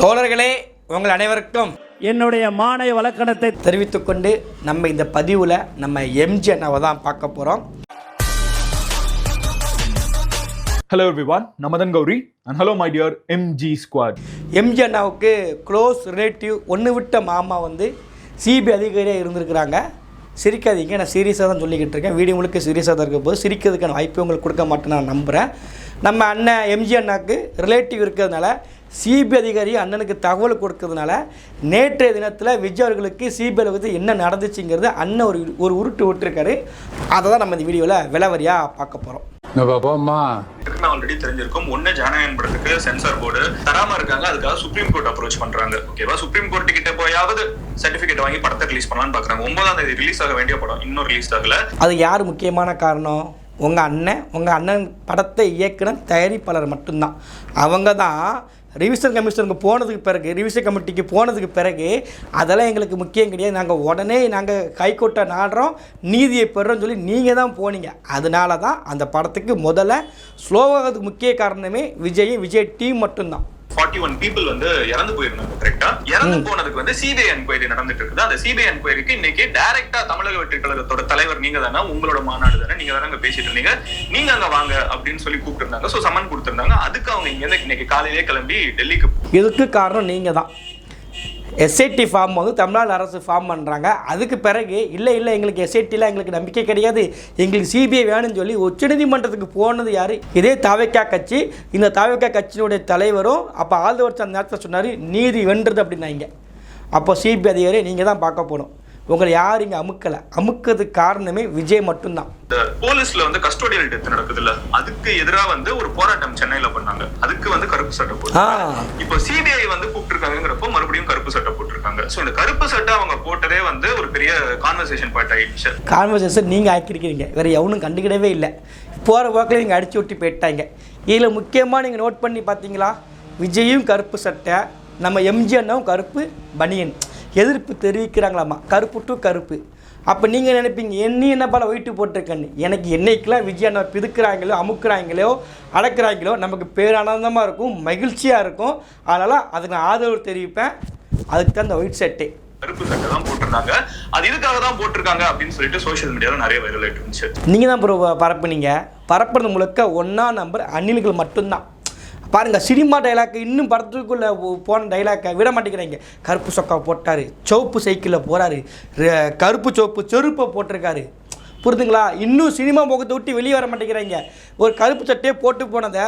தோழர்களே உங்கள் அனைவருக்கும் என்னுடைய மானை வழக்கணத்தை தெரிவித்துக்கொண்டு நம்ம இந்த பதிவில் நம்ம எம்ஜி அண்ணாவை தான் பார்க்க போகிறோம் Hello everyone, Namadan Gauri and hello my dear MG squad. MG அண்ணாவுக்கு க்ளோஸ் ரிலேட்டிவ் ஒன்று விட்ட மாமா வந்து சிபிஐ அதிகாரியாக இருந்திருக்கிறாங்க. சிரிக்காதீங்க நான் சீரியஸாக தான் சொல்லிக்கிட்டு இருக்கேன். வீடியோ முழுக்க சீரியஸாக தான் இருக்க. போது சிரிக்கிறதுக்கான வாய்ப்பு உங்களுக்கு கொடுக்க மாட்டேன்னு நான் நம்புகிறேன் நம்ம அண்ணன் எம்ஜி அண்ணாக்கு ரிலேட்டிவ் இருக்கிறதுனால சிபிஐ அதிகாரி அண்ணனுக்கு தகவல் கொடுக்கறதுனால நேற்றைய தினத்தில் விஜய் அவர்களுக்கு சிபிஐ வந்து என்ன நடந்துச்சுங்கிறது அண்ணன் ஒரு ஒரு உருட்டு விட்டுருக்காரு. அதை தான் நம்ம இந்த வீடியோவில் விலவரியாக பார்க்க போகிறோம் நம்ம போம்மா இருக்குன்னு ஆல்ரெடி தெரிஞ்சிருக்கும். ஒண்ணு ஜனநாயகம் படத்துக்கு சென்சார் போர்டு தராம இருக்காங்க. அதுக்காக சுப்ரீம் கோர்ட் அப்ரோச் பண்றாங்க. ஓகேவா சுப்ரீம் கோர்ட் கிட்ட போயாவது சர்டிபிகேட் வாங்கி படத்தை ரிலீஸ் பண்ணலாம்னு பாக்குறாங்க. ஒன்பதாம் தேதி ரிலீஸ் ஆக வேண்டிய படம் இன்னும் ரிலீஸ் ஆகல. அது யார் முக்கியமான காரணம்? உங்கள் அண்ணன். உங்கள் அண்ணன் படத்தை இயக்குன தயாரிப்பாளர் மட்டும்தான். அவங்க தான் ரிவிஷன் கமிஷனுக்கு போனதுக்கு பிறகு ரிவிஷன் கமிட்டிக்கு போனதுக்கு பிறகு அதெல்லாம் எங்களுக்கு முக்கியம் கிடையாது. நாங்கள் உடனே நாங்கள் ஹைகோர்ட்டை நாடுறோம் நீதியை பெறோம்னு சொல்லி நீங்கள் தான் போனீங்க. அதனால தான் அந்த படத்துக்கு முதல்ல ஸ்லோவாகிறதுக்கு முக்கிய காரணமே விஜய் விஜய் டீம் மட்டும்தான். ஃபார்ட்டி ஒன் பீப்புள் வந்து இறந்து போயிருந்தாங்க கரெக்டா இறந்து போனதுக்கு வந்து சிபிஐ என்கொயரி நடந்துட்டு இருக்குது. அந்த சிபிஐ என்கொயரிக்கு இன்னைக்கு டைரக்டா தமிழக வெற்றி கழகத்தோட தலைவர் நீங்க தானே உங்களோட மாநாடு தானே நீங்க தானே பேசிட்டு இருந்தீங்க. நீங்க அங்க வாங்க அப்படின்னு சொல்லி கூப்பிட்டு சோ சம்மன் கொடுத்திருந்தாங்க. அதுக்கு அவங்க இங்க இருந்து இன்னைக்கு காலையிலேயே கிளம்பி டெல்லிக்கு இதுக்கு காரணம் நீங்கள் தான் எஸ்ஐடி ஃபார்ம் வந்து தமிழ்நாடு அரசு ஃபார்ம் பண்ணுறாங்க அதுக்கு பிறகு இல்லை இல்லை எங்களுக்கு எஸ்ஐடியில் எங்களுக்கு நம்பிக்கை கிடையாது. எங்களுக்கு சிபிஐ வேணும்னு சொல்லி உச்சநீதிமன்றத்துக்கு போனது யார்? இதே தாவக்கா கட்சி. இந்த தாவைக்கா கட்சியினுடைய தலைவரும் அப்போ ஆழ்ந்த அந்த நேரத்தில் சொன்னார் நீதி வென்றது அப்படின்னாங்க. அப்போ சிபிஐ அதிகாரி நீங்கள் தான் பார்க்க போகணும். உங்களை யாரும் இங்கே அமுக்கலை. அமுக்கிறதுக்கு காரணமே விஜய் மட்டும்தான். போலீஸ்ல வந்து கஸ்டோடியல் டெத் நடக்குதுல்ல அதுக்கு எதிரா வந்து ஒரு போராட்டம் சென்னையில பண்ணாங்க. அதுக்கு வந்து கருப்பு சட்டை போட்டு இப்போ சிபிஐ வந்து கூப்பிட்டுருக்காங்கிறப்போ மறுபடியும் கருப்பு சட்டை போட்டிருக்காங்க. சோ இந்த கருப்பு சட்டை அவங்க போட்டதே வந்து ஒரு பெரிய கான்வர்சேஷன் பாயிண்ட் ஆயிடுச்சு. கான்வர்சேஷன் நீங்கள் ஆக்கியிருக்கிறீங்க. வேறு எவனும் கண்டுக்கிடவே இல்லை. போகிற போக்கில் நீங்கள் அடிச்சு விட்டு போயிட்டாங்க. இதில் முக்கியமாக நீங்கள் நோட் பண்ணி பார்த்தீங்களா? விஜயும் கருப்பு சட்டை நம்ம எம்ஜி அண்ணாவும் கருப்பு பனியன். எதிர்ப்பு தெரிவிக்கிறாங்களாமா? கருப்பு டு கருப்பு. அப்போ நீங்கள் நினைப்பீங்க என்ன என்ன பல ஒயிட்டு போட்டிருக்கேன்னு? எனக்கு என்னைக்கெல்லாம் விஜய் அண்ணா பிதுக்குறாங்களோ அமுக்குறாங்களோ அடக்குறாங்களோ நமக்கு பேரானந்தமாக இருக்கும் மகிழ்ச்சியாக இருக்கும். அதனால் அதுக்கு நான் ஆதரவு தெரிவிப்பேன். அதுக்கு தான் இந்த ஒயிட் சட்டை கருப்பு சட்டை தான் போட்டிருந்தாங்க. அது இதுக்காக தான் போட்டிருக்காங்க அப்படின்னு சொல்லிட்டு சோஷியல் மீடியால நிறைய வைரல் ஆயிட்டு இருந்துச்சு. நீங்கள் தான் ப்ரோ பரப்புனீங்க. பரப்புறது முழுக்க ஒன்றா நம்பர் அணில்கள் மட்டும்தான். பாருங்கள் சினிமா டைலாக் இன்னும் படத்துக்குள்ளே போன டைலாக்கை விட மாட்டேங்கிறாங்க. கருப்பு சொக்கா போட்டார் சிவப்பு சைக்கிளில் போகிறாரு கருப்பு சோப்பு செருப்பை போட்டிருக்காரு. புரிதுங்களா இன்னும் சினிமா முகத்தை விட்டு வெளியே வர மாட்டேங்கிறாங்க. ஒரு கருப்பு சட்டையை போட்டு போனதை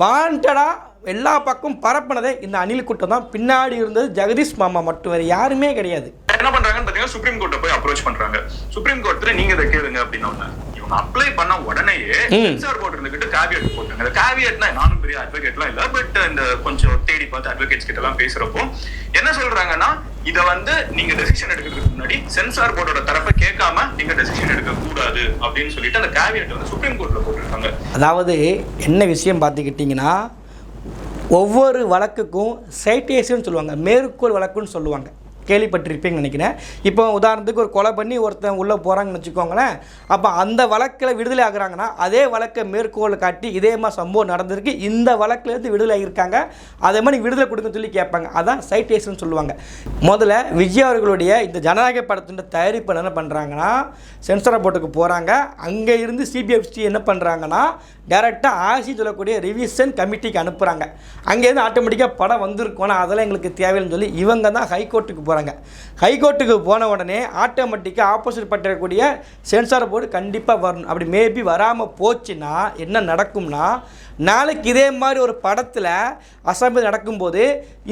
வாண்டடாக எல்லா பக்கம் பரப்புனதே இந்த அணில் கூட்டம் தான். பின்னாடி இருந்தது ஜெகதீஷ் மாமா மட்டும் வேறு யாருமே கிடையாது. என்ன பண்ணுறாங்கன்னு பார்த்தீங்கன்னா சுப்ரீம் கோர்ட்டை போய் அப்ரோச் பண்ணுறாங்க சுப்ரீம் கோர்ட்டில் நீங்கள் இதை கேளுங்க அப்படின்னு அப்ளை பண்ண உடனேயே. சென்சார் போர்டு இருந்துகிட்டு கேவியட் போட்டாங்க. அந்த கேவியட்னா நானும் பெரிய அட்வொகேட்லாம் இல்ல பட் இந்த கொஞ்சம் தேடி பார்த்து அட்வொகேட்ஸ் கிட்ட எல்லாம் பேசுறப்போ என்ன சொல்றாங்கன்னா இத வந்து நீங்க டெசிஷன் எடுக்கிறதுக்கு முன்னாடி சென்சார் போர்டோட தரப்பை கேட்காம நீங்க டெசிஷன் எடுக்க கூடாது அப்படின்னு சொல்லிட்டு அந்த கேவியட் வந்து சுப்ரீம் கோர்ட்ல போட்டிருக்காங்க. அதாவது என்ன விஷயம் பார்த்துக்கிட்டிங்கன்னா ஒவ்வொரு வழக்குக்கும் சைட்டேஷன் சொல்லுவாங்க மேற்கோள் வழக்குன்னு சொல்லுவாங்க. கேள்விப்பட்டிருப்பீங்கன்னு நினைக்கிறேன். இப்போ உதாரணத்துக்கு ஒரு கொலை பண்ணி ஒருத்தன் உள்ளே போகிறாங்கன்னு வச்சுக்கோங்களேன். அப்போ அந்த வழக்கில் விடுதலை ஆகுறாங்கன்னா அதே வழக்கை மேற்கோள் காட்டி இதே மாதிரி சம்பவம் நடந்திருக்கு. இந்த வழக்குலேருந்து விடுதலை ஆகியிருக்காங்க அதே மாதிரி விடுதலை கொடுங்கன்னு சொல்லி கேட்பாங்க. அதான் சைட்டேஷன் சொல்லுவாங்க. முதல்ல விஜய் அவர்களுடைய இந்த ஜனநாயக படத்தின் தயாரிப்பு என்ன பண்ணுறாங்கன்னா சென்சார் போர்ட்டுக்கு போகிறாங்க அங்கே இருந்து சிபிஎஃப்சி என்ன பண்ணுறாங்கன்னா டேரெக்டாக ஆசி சொல்லக்கூடிய ரிவிஷன் கமிட்டிக்கு அனுப்புகிறாங்க அங்கேருந்து ஆட்டோமேட்டிக்காக படம் வந்திருக்கோன்னா அதெல்லாம் எங்களுக்கு தேவையில்லைன்னு சொல்லி இவங்க தான் ஹைகோர்ட்டுக்கு போகிறாங்க ஹைகோர்ட்டுக்கு போன உடனே ஆட்டோமேட்டிக்காக ஆப்போசிட் பட்டிருக்கக்கூடிய சென்சார் போர்டு கண்டிப்பாக வரணும். அப்படி மேபி வராமல் போச்சுன்னா என்ன நடக்கும்னா நாளைக்கு இதே மாதிரி ஒரு படத்தில் அசம்பிளி நடக்கும்போது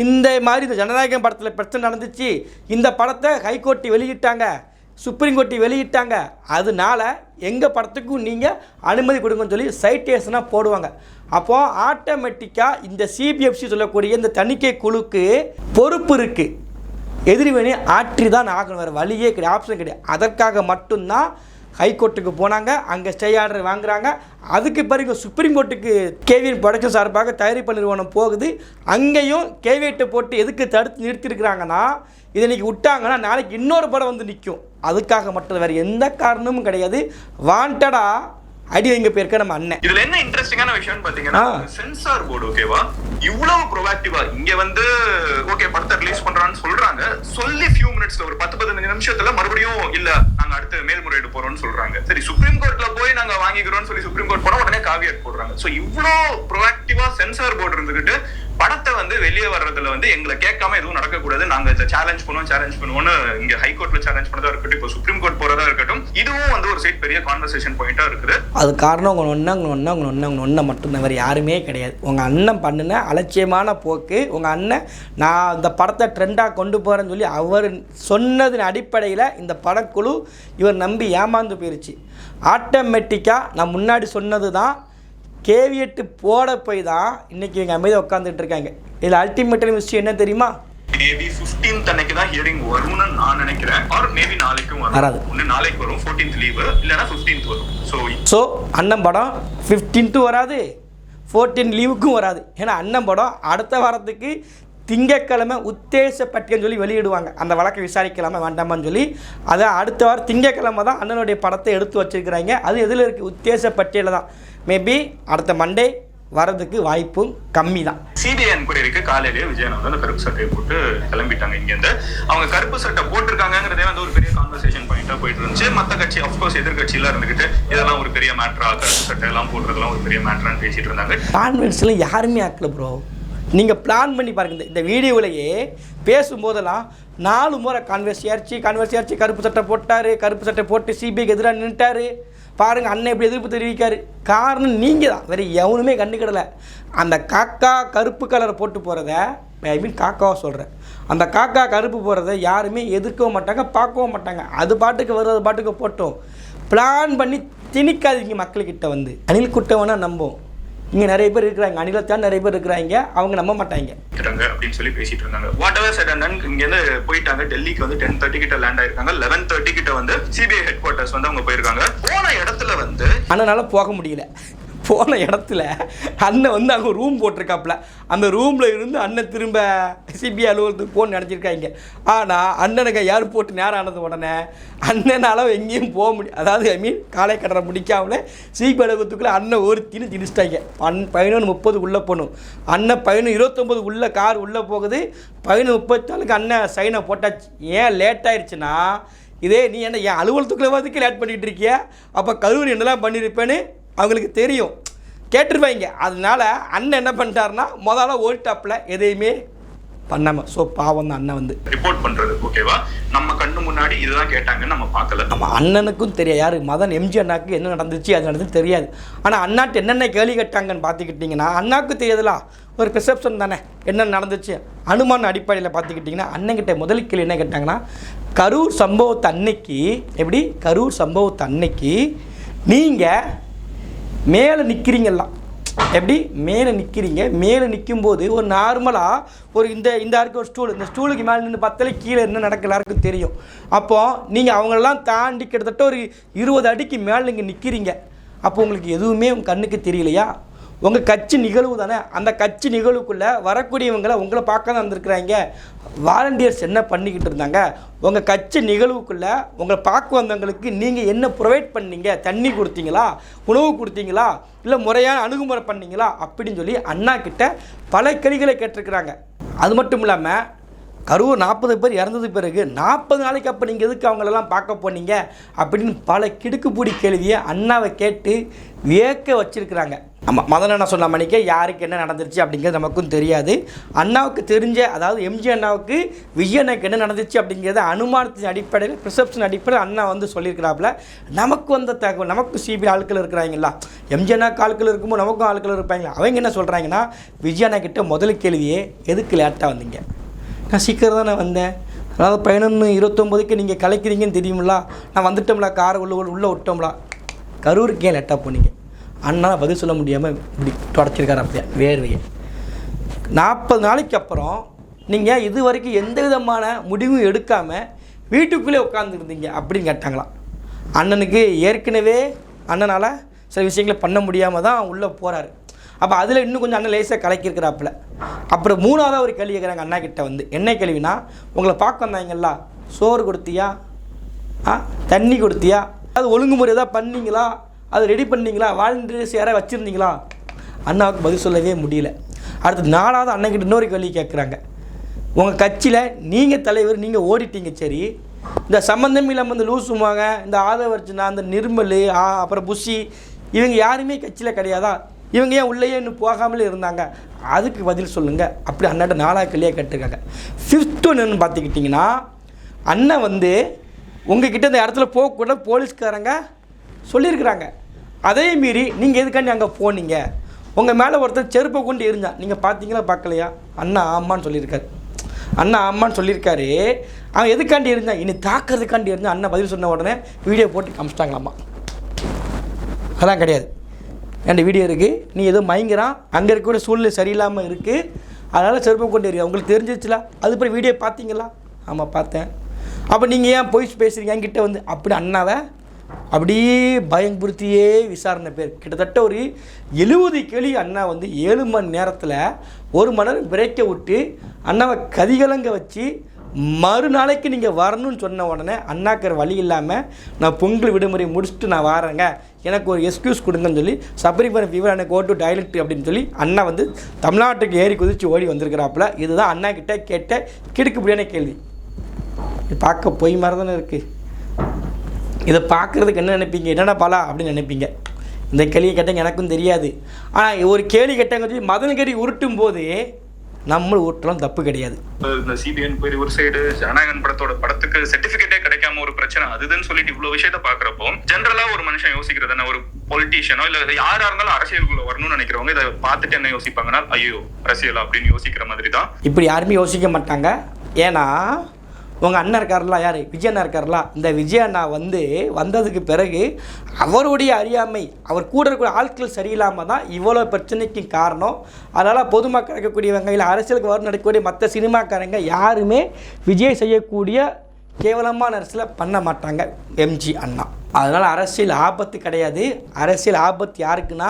இந்த மாதிரி இந்த ஜனநாயகம் படத்தில் பிரச்சனை நடந்துச்சு. இந்த படத்தை ஹைகோர்ட்டு வெளியிட்டாங்க. சுப்ரீம் கோர்ட்டு வெளியிட்டாங்க. அதனால எங்கள் படத்துக்கும் நீங்கள் அனுமதி கொடுங்கன்னு சொல்லி சைட்டேஷனாக போடுவாங்க. அப்போது ஆட்டோமேட்டிக்காக இந்த சிபிஎஃப்சி சொல்லக்கூடிய இந்த தணிக்கை குழுக்கு பொறுப்பு இருக்குது எதிர்வினை ஆற்றி தான் ஆகணும். வேறு வழியே கிடையாது ஆப்ஷன் கிடையாது. அதற்காக மட்டும்தான் ஹைகோர்ட்டுக்கு போனாங்க. அங்கே ஸ்டே ஆர்டர் வாங்குறாங்க. அதுக்கு பிறகு சுப்ரீம் கோர்ட்டுக்கு கேவிஎன் ப்ரொடக்ஷன் சார்பாக தயாரிப்பு நிறுவனம் போகுது. அங்கேயும் கேவியட்டை போட்டு எதுக்கு தடுத்து நிறுத்திருக்கிறாங்கன்னா இதை இன்றைக்கி விட்டாங்கன்னா நாளைக்கு இன்னொரு படம் வந்து நிற்கும். அதுக்காக மட்டும் வேறு எந்த காரணமும் கிடையாது. வாண்டடாக அடி வைங்க போயிருக்க நம்ம அண்ணன். இதுல என்ன இன்ட்ரெஸ்டிங்கான விஷயம் பாத்தீங்கன்னா. சென்சார் போர்டு ஓகேவா இவ்வளவு ப்ரொவாக்டிவா இங்க வந்து ஓகே படத்தை ரிலீஸ் பண்றான்னு சொல்றாங்க. சொல்லி ஃபியூ மினிட்ஸ்ல ஒரு பத்து பதினஞ்சு நிமிஷத்துல மறுபடியும் இல்ல நாங்க அடுத்து மேல்முறையீடு போறோம்னு சொல்றாங்க. சரி சுப்ரீம் கோர்ட்ல போய் நாங்க வாங்கிக்கிறோம்னு சொல்லி சுப்ரீம் கோர்ட் போனா உடனே காவியட் போடுறாங்க. சோ இவ்ளோ ப்ரொவாக்டிவா சென்சார் போர்டு இருந்துகிட்டு படத்தை வந்து வெளியே வர்றதுல வந்து எங்களை கேட்காம எதுவும் நடக்கக்கூடாது. நாங்க இதை சேலஞ்ச் பண்ணுவோம் சேலஞ்ச் பண்ணுவோம்னு இங்க ஹைகோர்ட்ல சேலஞ்ச் பண்ணதா இருக்கட்டும் இப்போ சுப்ரீம் கோர்ட் போறதா இருக்கட்டும் இதுவும் வந்து ஒரு சைட் பெரிய கான்வர்சேஷன் பாயிண்டா இருக்குது. அது காரணம் உங்கள் ஒன்றா உங்கள் ஒன்றா உங்கள் ஒன்றா உங்கள் ஒன்றை மட்டும்தான் வேறு யாருமே கிடையாது. உங்கள் அண்ணன் பண்ணின அலட்சியமான போக்கு உங்கள் அண்ணன் நான் இந்த படத்தை ட்ரெண்டாக கொண்டு போகிறேன்னு சொல்லி அவர் சொன்னதின் அடிப்படையில் இந்த படக்குழு இவர் நம்பி ஏமாந்து போயிருச்சு. ஆட்டோமேட்டிக்காக நான் முன்னாடி சொன்னது தான் கேவியட்டு போட போய் தான் இன்றைக்கி எங்கள் அமைதியாக உட்காந்துட்டு இருக்காங்க. இதில் அல்டிமேட்டான விஷயம் என்ன தெரியுமா? மேபி 15th அன்னைக்கு தான் ஹியரிங் வரும்னு நான் நினைக்கிறேன். ஆர் மேபி நாளைக்கும் வராது. வரும் ஒண்ணு நாளைக்கு வரும் 14th லீவு இல்லனா 15th வரும். சோ ஸோ அண்ணன் படம் ஃபிஃப்டீன்த்து வராது ஃபோர்டீன் லீவுக்கும் வராது. ஏன்னா அண்ணன் படம் அடுத்த வாரத்துக்கு திங்கட்கிழமை உத்தேச பட்டியல்னு சொல்லி வெளியிடுவாங்க. அந்த வழக்கை விசாரிக்கலாமா வேண்டாமான்னு சொல்லி அதை அடுத்த வாரம் திங்கட்கிழமை தான் அண்ணனுடைய படத்தை எடுத்து வச்சிருக்கிறாங்க. அது எதில் இருக்குது உத்தேச பட்டியலில் தான். மேபி அடுத்த மண்டே வரதுக்கு வாய்ப்பும் கம்மி தான். சிபிஐ என்கொயரிக்கு காலையிலேயே அந்த கருப்பு சட்டையை போட்டு கிளம்பிட்டாங்க இங்க இருந்து அவங்க கருப்பு சட்டை போட்டிருக்காங்கங்கிறதே வந்து ஒரு பெரிய கான்வர்சேஷன் பாயிண்டா போயிட்டு இருந்துச்சு. மத்த கட்சி அப்கோர்ஸ் எதிர்கட்சியில இருந்துகிட்டு இதெல்லாம் ஒரு பெரிய மேட்ரா கருப்பு சட்டை எல்லாம் போடுறதெல்லாம் ஒரு பெரிய மேட்ரான்னு பேசிட்டு இருந்தாங்க. கான்வென்ஸில் யாருமே ஆக்கல ப்ரோ நீங்கள் பிளான் பண்ணி பாருங்க. இந்த- வீடியோவிலேயே பேசும்போதெல்லாம் நாலு முறை கான்வெர்ஸ் ஏறிச்சு கான்வெர்ஸ் ஏறிச்சு கருப்பு சட்டை போட்டார் கருப்பு சட்டை போட்டு சிபிஐக்கு எதிராக நின்ட்டாரு பாருங்கள் அண்ணன் எப்படி எதிர்ப்பு தெரிவிக்காரு. காரணம் நீங்கள் தான். வேறு எவனுமே கண்டுக்கிடலை அந்த காக்கா கருப்பு கலரை போட்டு போகிறத ஐ மீன் காக்காவை சொல்கிறேன் அந்த காக்கா கருப்பு போகிறத யாருமே எதிர்க்கவும் மாட்டாங்க பார்க்கவும் மாட்டாங்க. அது பாட்டுக்கு வருது அது பாட்டுக்கு போட்டோம். பிளான் பண்ணி திணிக்காதீங்க மக்கள்கிட்ட வந்து. அணில் குட்டவனா நம்பும் இங்கே நிறைய பேர் இருக்கிறாங்க அணிலத்தான் நிறைய பேர் இருக்கிறாங்க அவங்க நம்ப மாட்டாங்க. அப்படின்னு சொல்லி பேசிட்டு இருந்தாங்க. வாட் எவர் செட் அண்ட் இங்க இருந்து போயிட்டாங்க டெல்லிக்கு வந்து டென் தேர்ட்டி கிட்ட லேண்ட் ஆயிருக்காங்க. லெவன் தேர்ட்டி கிட்ட வந்து சிபிஐ ஹெட் குவார்ட்டர்ஸ் வந்து அவங்க போயிருக்காங்க. போன இடத்துல வந்து அண்ணனால போக முடியல. போன இடத்துல அண்ணன் வந்து அங்கே ரூம் போட்டிருக்காப்புல. அந்த ரூமில் இருந்து அண்ணன் திரும்ப சிபிஐ அலுவலகத்துக்கு போகணும்னு நினச்சிருக்காங்க. ஆனால் அண்ணனுக்கு யார் போட்டு நேரம் ஆனது உடனே அண்ணனால எங்கேயும் போக முடியும் அதாவது ஐ மீன் காலை கடனை முடிக்காமல சிபிஐ அலுவலகத்துக்குள்ளே அண்ணன் ஒருத்தின்னு திணிச்சிட்டாங்க. பன் பதினொன்று முப்பது உள்ளே போகணும். அண்ணன் பதினொன்று இருபத்தொம்போது உள்ளே கார் உள்ளே போகுது. பதினொன்று முப்பத்தாளுக்கு அண்ணன் சைனை போட்டாச்சு. ஏன் லேட் ஆயிடுச்சுன்னா இதே நீ என்ன என் அலுவலகத்துக்குள்ளே வரதுக்கு லேட் பண்ணிகிட்டு இருக்கியா? அப்போ கல்லூரி என்னெல்லாம் பண்ணியிருப்பேன்னு அவங்களுக்கு தெரியும். கேட்டிருப்பாங்க அதனால அண்ணன் என்ன பண்ணிட்டாருன்னா முதல்ல ஓடிட்டாப்புல எதையுமே பண்ணாமல் ஸோ பாவம் தான் அண்ணன் வந்து. ரிப்போர்ட் பண்றது ஓகேவா நம்ம கண்ணு முன்னாடி இதுதான் கேட்டாங்கன்னு நம்ம பார்க்கல. நம்ம அண்ணனுக்கும் தெரியாது. யார் மதன் எம்ஜி அண்ணாக்கு என்ன நடந்துச்சு அது நடந்துச்சு தெரியாது. ஆனால் அண்ணாட்டு என்னென்ன கேள்வி கேட்டாங்கன்னு பார்த்துக்கிட்டிங்கன்னா அண்ணாக்கு தெரியாதுல. ஒரு ரிசப்ஷன் தானே. என்ன நடந்துச்சு? அனுமான அடிப்படையில் பார்த்துக்கிட்டிங்கன்னா அண்ணன்கிட்ட முதல் கேள்வி என்ன கேட்டாங்கன்னா கரூர் சம்பவத்தை அன்னைக்கு எப்படி? கரூர் சம்பவத்தை அன்னைக்கு நீங்கள் மேலே நிற்கிறீங்கல்லாம் எப்படி? மேலே நிற்கிறீங்க மேலே நிற்கும்போது ஒரு நார்மலாக ஒரு இந்த இந்த இருக்க ஒரு ஸ்டூல் இந்த ஸ்டூலுக்கு மேலே நின்று பத்தலை கீழே என்ன நடக்க எல்லாருக்கும் தெரியும். அப்போது நீங்கள் அவங்களெல்லாம் தாண்டி கிட்டத்தட்ட ஒரு இருபது அடிக்கு மேலே நீங்கள் நிற்கிறீங்க அப்போ உங்களுக்கு எதுவுமே உங்கள் கண்ணுக்கு தெரியலையா? உங்கள் கட்சி நிகழ்வு தானே? அந்த கட்சி நிகழ்வுக்குள்ளே வரக்கூடியவங்களை உங்களை பார்க்க தான் வந்திருக்கிறாங்க. வாலண்டியர்ஸ் என்ன பண்ணிக்கிட்டு இருந்தாங்க? உங்கள் கட்சி நிகழ்வுக்குள்ளே உங்களை பார்க்க வந்தவங்களுக்கு நீங்கள் என்ன ப்ரொவைட் பண்ணீங்க? தண்ணி கொடுத்தீங்களா? உணவு கொடுத்தீங்களா? இல்லை முறையான அணுகுமுறை பண்ணீங்களா? அப்படின்னு சொல்லி அண்ணா கிட்ட பல கேள்விகளை கேட்டிருக்கிறாங்க. அது மட்டும் இல்லாமல் கரூர் நாற்பது பேர் இறந்தது பிறகு நாற்பது நாளைக்கு அப்போ நீங்கள் எதுக்கு அவங்களெல்லாம் பார்க்க போனீங்க? அப்படின்னு பல கிடுக்குப்பூடி கேள்வியை அண்ணாவை கேட்டு வியக்க வச்சிருக்கிறாங்க. ஆமாம் முதல்ல நான் சொன்ன மணிக்கே யாருக்கு என்ன நடந்துருச்சு அப்படிங்கிறது நமக்கும் தெரியாது. அண்ணாவுக்கு தெரிஞ்ச அதாவது எம்ஜி அண்ணாவுக்கு விஜய் அண்ணாவுக்கு என்ன நடந்துச்சு அப்படிங்கிறத அனுமானத்தின் அடிப்படையில் ப்ரிசப்ஷன் அடிப்படையில் அண்ணா வந்து சொல்லியிருக்கிறாப்புல. நமக்கு வந்த தகவல் நமக்கு சிபிஐ ஆட்கள் இருக்கிறாங்களா? எம்ஜி அண்ணாக்கு ஆட்கள் இருக்கும்போது நமக்கும் ஆட்கள் இருப்பாங்களா? அவங்க என்ன சொல்கிறாங்கன்னா விஜய் அண்ணா கிட்ட முதல் கேள்வியே எதுக்கு லேட்டாக வந்தீங்க? நான் சீக்கிரம் தானே வந்தேன். அதாவது பதினொன்று இருபத்தொம்போதுக்கு நீங்கள் கலைக்கிறீங்கன்னு தெரியுமில்ல. நான் வந்துட்டோம்ல காரை உள்ள உள்ளே விட்டோம்ல. கரூருக்கு ஏன் லேட்டாக போனீங்க? அண்ணா பதில் சொல்ல முடியாமல் இப்படி தொடச்சிருக்காரு அப்படியே வேர்வையை. நாற்பது நாளைக்கு அப்புறம் நீங்கள் இது வரைக்கும் எந்த விதமான முடிவும் எடுக்காமல் வீட்டுக்குள்ளே உட்காந்துருந்தீங்க அப்படின்னு கேட்டாங்களாம். அண்ணனுக்கு ஏற்கனவே அண்ணனால் சில விஷயங்களை பண்ண முடியாமல் தான் உள்ளே போகிறாரு அப்போ அதில் இன்னும் கொஞ்சம் அண்ணன் லேசாக கலக்கியிருக்கிறாப்புல. அப்புறம் மூணாவதாக ஒரு கேள்வி கேட்குறாங்க அண்ணா கிட்ட வந்து. என்ன கேள்வினா உங்களை பார்க்க வந்தாங்கல்ல சோறு கொடுத்தியா? ஆ தண்ணி கொடுத்தியா? அது ஒழுங்குமுறை ஏதாவது பண்ணீங்களா? அதை ரெடி பண்ணீங்களா? வாலண்டியர்ஸ் யாராவது வச்சுருந்தீங்களா? அண்ணாவுக்கு பதில் சொல்லவே முடியல. அடுத்து நாலாவது அண்ணன்கிட்ட இன்னொரு கேள்வி கேட்குறாங்க உங்கள் கட்சியில் நீங்கள் தலைவர் நீங்கள் ஓடிட்டீங்க சரி. இந்த சம்மந்தம் இல்லாமல் இந்த லூசுமாங்க இந்த ஆதவர்ஜனா இந்த நிர்மல் ஆ, அப்புறம் புஷி இவங்க யாருமே கட்சியில் கிடையாதா? இவங்க ஏன் உள்ளேயே இன்னும் போகாமலே இருந்தாங்க? அதுக்கு பதில் சொல்லுங்கள் அப்படி அண்ணாட்ட நாலாவது கேள்வியாக கேட்டிருக்காங்க. ஃபிஃப்த் ஒன்று பார்த்துக்கிட்டிங்கன்னா அண்ணன் வந்து உங்ககிட்ட இந்த இடத்துல போகக்கூட போலீஸ்காரங்க சொல்லியிருக்கிறாங்க. அதே மீறி நீங்கள் எதுக்காண்டி அங்கே போனீங்க? உங்கள் மேலே ஒருத்தர் செருப்பை கொண்டு இருந்தான் நீங்கள் பார்த்தீங்களா பார்க்கலையா அண்ணா ஆமான்னு சொல்லியிருக்காரு. அண்ணா ஆமான்னு சொல்லியிருக்காரு. அவன் எதுக்காண்டி இருந்தான் இனி தாக்கிறதுக்காண்டி இருந்தான் அண்ணன் பதில் சொன்ன உடனே வீடியோ போட்டு காமிச்சிட்டாங்களாம்மா அதான் கிடையாது. என்கிட்ட வீடியோ இருக்குது நீ ஏதோ மயங்கிறான். அங்கே இருக்கக்கூடிய சூழ்நிலை சரியில்லாமல் இருக்குது அதனால் செருப்பை கொண்டு இருக்கு உங்களுக்கு தெரிஞ்சிச்சுலா அதுக்கப்புறம் வீடியோ பார்த்தீங்களா ஆமாம் பார்த்தேன். அப்போ நீங்கள் ஏன் போய் பேசுகிறீங்க என்கிட்ட வந்து அப்படி அண்ணாவை? அப்படியே பயன்படுத்தியே விசாரணை பேர். கிட்டத்தட்ட ஒரு எழுபது கேள்வி அண்ணா வந்து ஏழு மணி நேரத்தில் ஒரு மணி நேரம் பிரேக்கை விட்டு அண்ணாவை கதிகலங்க வச்சு மறுநாளைக்கு நீங்கள் வரணும்னு சொன்ன உடனே அண்ணாக்கிற வழி இல்லாமல் நான் பொங்கல் விடுமுறை முடிச்சுட்டு நான் வரேங்க. எனக்கு ஒரு எக்ஸ்கியூஸ் கொடுங்கன்னு சொல்லி சபரிமலை ஃபீவர் எனக்கு ஓட்டு டைலக்ட் அப்படின்னு சொல்லி அண்ணா வந்து தமிழ்நாட்டுக்கு ஏறி குதிச்சு ஓடி வந்திருக்கிறாப்புல. இதுதான் அண்ணா கிட்டே கேட்ட கிடுக்குப்படியான கேள்வி. பார்க்க பொய் மாதிரி தானே இருக்குது இதை பார்க்குறதுக்கு என்ன நினைப்பீங்க? என்னென்ன பலா அப்படின்னு நினைப்பீங்க. இந்த கேள்வி கேட்டங்க எனக்கும் தெரியாது. ஆனால் ஒரு கேள்வி கேட்டாங்க சொல்லி மதன்கறி உருட்டும் போது நம்ம உருட்டலாம் தப்பு கிடையாது. இந்த சிபிஎன் போய் ஒரு சைடு ஜனநாயகன் படத்தோட படத்துக்கு சர்டிபிகேட்டே கிடைக்காம ஒரு பிரச்சனை அதுதுன்னு சொல்லிட்டு இவ்வளவு விஷயத்த பாக்குறப்போ ஜென்ரலா ஒரு மனுஷன் யோசிக்கிறது ஒரு பொலிட்டீஷியனோ இல்ல யாரா இருந்தாலும் அரசியலுக்குள்ள வரணும்னு நினைக்கிறவங்க இதை பார்த்துட்டு என்ன யோசிப்பாங்கன்னா ஐயோ அரசியல்? அப்படின்னு யோசிக்கிற மாதிரி தான் இப்படி யாருமே யோசிக்க மாட்டாங்க. ஏன்னா உங்கள் அண்ணன் இருக்கார்ல யார்? விஜய் அண்ணா இருக்கார்ல இந்த விஜய் அண்ணா வந்து வந்ததுக்கு பிறகு அவருடைய அறியாமை அவர் கூட இருக்கிற ஆட்கள் சரியில்லாமல் தான் இவ்வளோ பிரச்சனைக்கு காரணம். அதனால் பொதுமக்கள் இருக்கக்கூடியவங்க இல்லை அரசியலுக்கு வரும் நடக்கக்கூடிய மற்ற சினிமாக்காரங்க யாருமே விஜய் செய்யக்கூடிய கேவலமான அரசியலை பண்ண மாட்டாங்க எம்ஜி அண்ணா. அதனால் அரசியல் ஆபத்து கிடையாது. அரசியல் ஆபத்து யாருக்குன்னா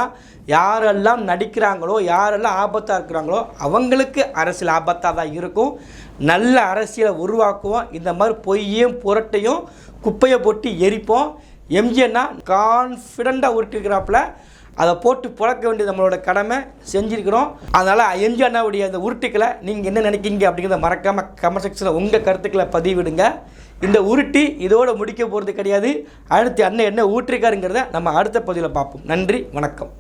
யாரெல்லாம் நடிக்கிறாங்களோ யாரெல்லாம் ஆபத்தாக இருக்கிறாங்களோ அவங்களுக்கு அரசியல் ஆபத்தாக தான் இருக்கும். நல்ல அரசியலை உருவாக்குவோம். இந்த மாதிரி பொய்யும் புரட்டையும் குப்பையை போட்டு எரிப்போம். எம்ஜிஎன்னா கான்ஃபிடண்ட்டாக உருட்டிருக்கிறாப்புல. அதை போட்டு புழக்க வேண்டியது நம்மளோட கடமை. செஞ்சுருக்கிறோம். அதனால் எம்ஜி அண்ணாவுடைய அந்த உருட்டுக்களை நீங்கள் என்ன நினைக்கிங்க அப்படிங்கிறத மறக்காமல் கமெண்ட் செக்ஷனில் உங்கள் கருத்துக்களை பதிவிடுங்க. இந்த உருட்டி இதோடு முடிக்க போகிறது கிடையாது. அடுத்து அண்ணன் என்ன ஊற்றிருக்காருங்கிறத நம்ம அடுத்த பகுதியில் பார்ப்போம். நன்றி வணக்கம்.